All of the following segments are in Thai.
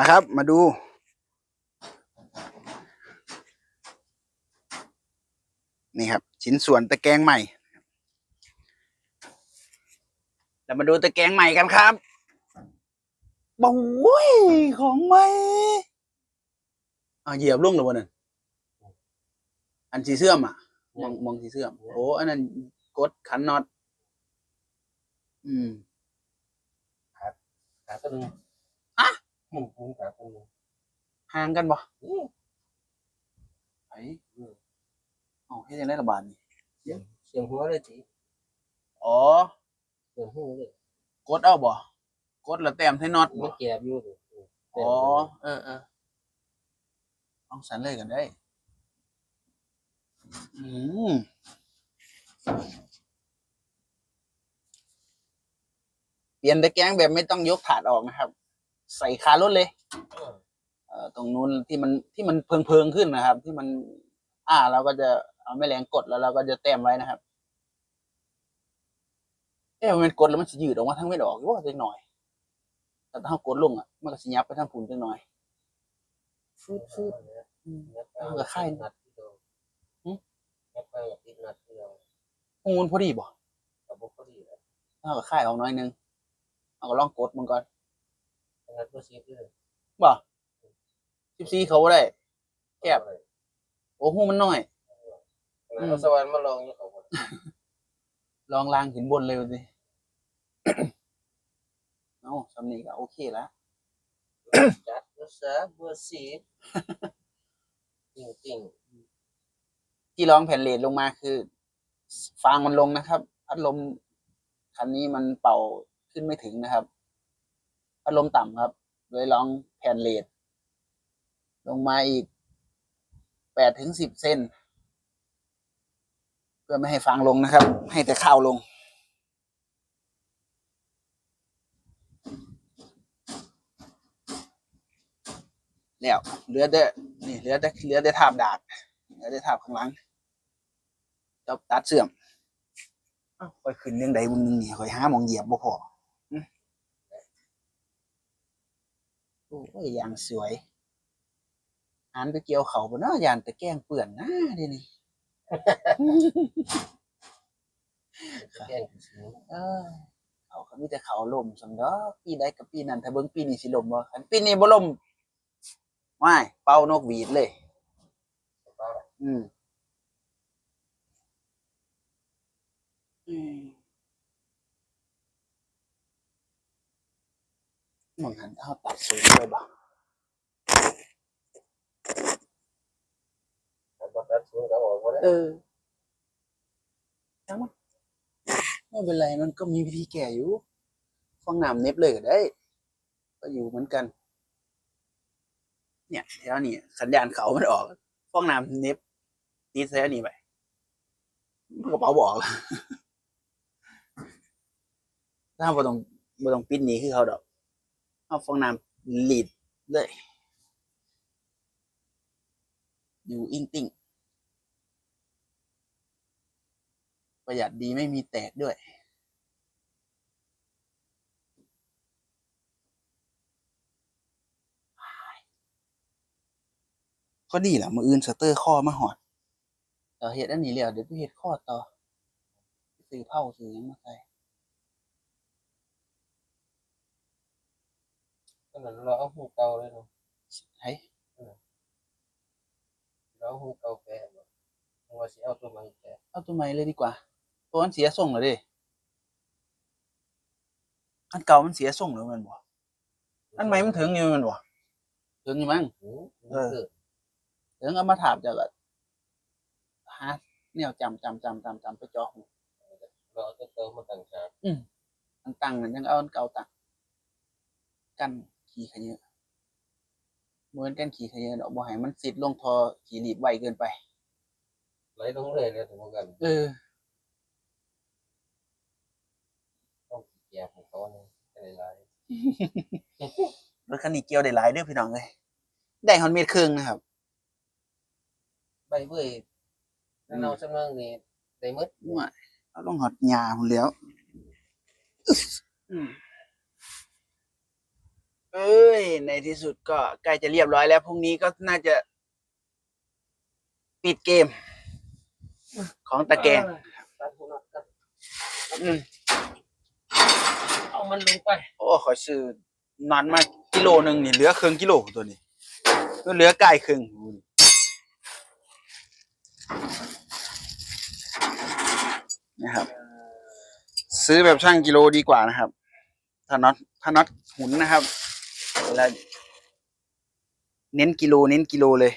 มาครับ มาดู นี่ครับ ชิ้นส่วนตะแกรงใหม่เรามาดูตะแกรงใหม่กันครับบ้ยของใหม่อ่าเหยียบลุ่งหรือวะนั่นอันสีเสื่อมอะ มองมองสีเสื่อม โอ้อันนั้นกดขันน็อตอืมขาตัวหนึง มุนหมุนขาตัวหนึงห่างกันบ่นี่ไอ้เอาให้ยังได้ระบาดนี่เสียงหัวเลยจีอ๋อเสียงหัวเลยกดเอาบ่กดแล้วแต้มให้น็อตมับ่นแก็บอยู่ดิอ๋อเออเออต้องสันเลยกันได้ อืมเปลี่ยนตะแกรงแบบไม่ต้องยกถาดออกนะครับ ใส่คารถเลยเออเอ่อตรงนู้นที่มันที่มันเพิงเพิงๆขึ้นนะครับ ที่มัน อ่าเราก็จะเอาแม่แรงกดแล้วเราก็จะแต้มไว้นะครับเอ๊ะมันกดแล้วมันจะยืดออกมาทั้งไม่ดอกหรือว่าเล็กหน่อย แต่ถ้าเรากดลงอะมันก็สิยับไปทางผุนเล็กหน่อยฟืดฟืดอืมเอากับไข่นัดที่เดียวหึแค่ไปกับติดนัดที่เดียวหูมันพอดีบ่กับบุกพอดีเลยถ้าก็ค่ายออกหน้อยนึงเอาก็ลองกดมันก่อน นัดก็ซีดเลยบ่สิบสี่เขาบ่ได้ แคบ เลยโอ้โหมันน้อยอืมเอาสวรรค์มาลองอยู่เขาบ่ลองลางขึ้นบนเลยสิ เอาสำนีก็โอเคแล้ว จัดก็ซะเบอร์ซีดจริงจริงที่รองแผ่นเลดลงมาคือฟางมันลงนะครับ พัดลมคันนี้มันเป่าขึ้นไม่ถึงนะครับ พัดลมต่ำครับเลยลองแผ่นเลดลงมาอีกแปดถึงสิบเซนเพื่อไม่ให้ฟางลงนะครับ ให้แต่ข้าวลง แล้วเหลือแต่นี่เหลือแต่เหลือแต่ทาบดาดเหลือแต่ทาบข้างหลังจบตัดเสื่อมอ้าวคอยขึ้นเรื่องใดบุญหนึงนี่คอยห้ามองเหยียบบ่พออืม โอ้ยอย่างสวยอ่านไปเกี่ยวเขาบ่เนาะยานแต่แกล้งเปื่อนนะเดี๋ยวนี้ แกล้งสิเออเขาก็มีแต่เขาล่มสำดอกปีใดกับปีนั้นถ้าเบิ่งปีนี้สิล่มบ่คันปีนี้บ่ล่มว้ายเป่านกหวีดเลย อืมอืม มองหันเท้าตัดสูงไปบ่เอาบ่ตัดสูงก็ออกบ่ได้เออจังมันไม่เป็นไรมันก็มีวิธีแก้อยู่ฟังน้ำเน็บเลยก็ได้ ก็อยู่เหมือนกัน เนี่ยแถวนี้สัญญาณเขามันออกฟองน้ำเน็บตีแท้นี่ไปมันกระเป๋าบอกแล้วถ้าบ่ต้องบ่ต้องปิดหนีคือเขาดอก เอาฟองน้ำลีดเลยอยู่อิงติ่งประหยัดดีไม่มีแตกด้วย ก็ดีแหละมืออื่นสเตอร์ข้อมาหอดเดี๋ยวเฮ็ดอันนี้แล้วเดี๋ยวไปเฮ็ดข้อต่อซื้อเผาซื้อยังมาใส่ ตอ นนั้นเราเอาหูเก่าเลยเนาะเฮ้ยเราเอาหูเก่าแปะบ่เพราะว่าสิเอาตัวใหม่แปะเอาตัวใหม่เลยดีกว่า ตัวมันเสียทรงเหรอดิอันเก่ามันเสียทรงเหรือมันบ่อันใหม่มันถึงอยู่แมันบ่ถึงอยู่มั้งหูเออถึงเอามาถามจะก็หาแนวจำจำจำจำจำไปจ่อหูเราเอาตัวเก่ามาตั้งฉากอันตั้งนั่นยังเอาอันเก่าตั้งกัน ขี่ขยะเหมือนกันขี่ขยะดอกบ่ให้มันสิดลงทอขี่รีบไวเกินไป ไหลลงเลยเลยถึงกันเออต้องแยกของเขาเนี่ยให้หลายรถคันนี้เกี่ยวได้หลายเด้อพี่น้องเลยได้ฮอนเมตรครึ่งนะครับๆใบเบื่อนั่นเอาสำเนึงนี่ได้หมดว่าเอาลงหอดหญ้าพุ่นแหล้วอึ๊สอืมเอ้ย ในที่สุดก็ใกล้จะเรียบร้อยแล้วพรุ่งนี้ก็น่าจะ ปิดเกม ของตะแกรงตัดหัวน็อตกันอืมเอามันลงไป โอ้ขอยซื้อนานมากิโลหนึ่งนี่เหลือครึ่งกิโลตัวนี้ก็เหลือใกล้ครึ่งดูดินะครับ ซื้อแบบช่างกิโลดีกว่านะครับ ถ้าน็อตถ้าน็อตหุนนะครับ เวลาเน้นกิโลเน้นกิโลเลย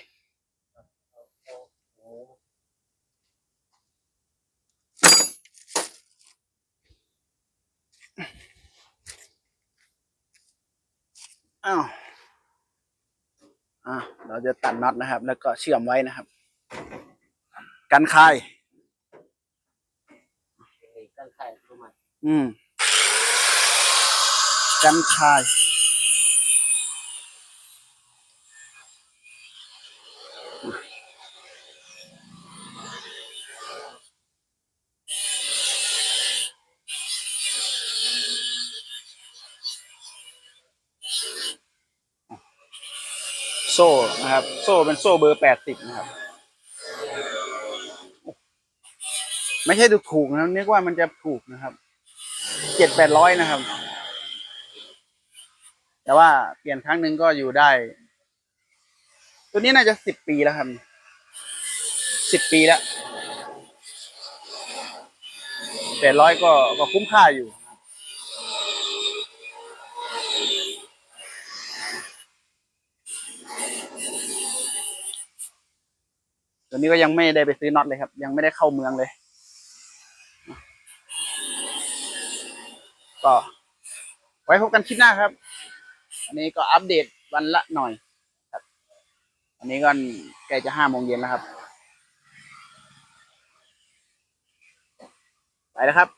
อ้าวอะเราจะตัดน็อตนะครับ แล้วก็เชื่อมไว้นะครับ กันคายเฮ้ยกันไข่ประมาณอืมกันคาย โซ่นะครับ โซ่เป็นโซ่เบอร์แปดสิบนะครับ ไม่ใช่ถูกนะนึกว่ามันจะถูกนะครับเจ็ดแปดร้อยนะครับ แต่ว่าเปลี่ยนครั้งหนึ่งก็อยู่ได้ ตัวนี้น่าจะสิบปีแล้วครับสิบปีแล้วแปดร้อยก็ก็คุ้มค่าอยู่ ตัวนี้ก็ยังไม่ได้ไปซื้อน็อตเลยครับ ยังไม่ได้เข้าเมืองเลย ก็ ไว้พบกันคลิปหน้าครับอันนี้ก็อัปเดตวันละหน่อยครับอันนี้ก็ใกล้จะห้าโมงเย็นแล้วครับ ไปแล้วครับ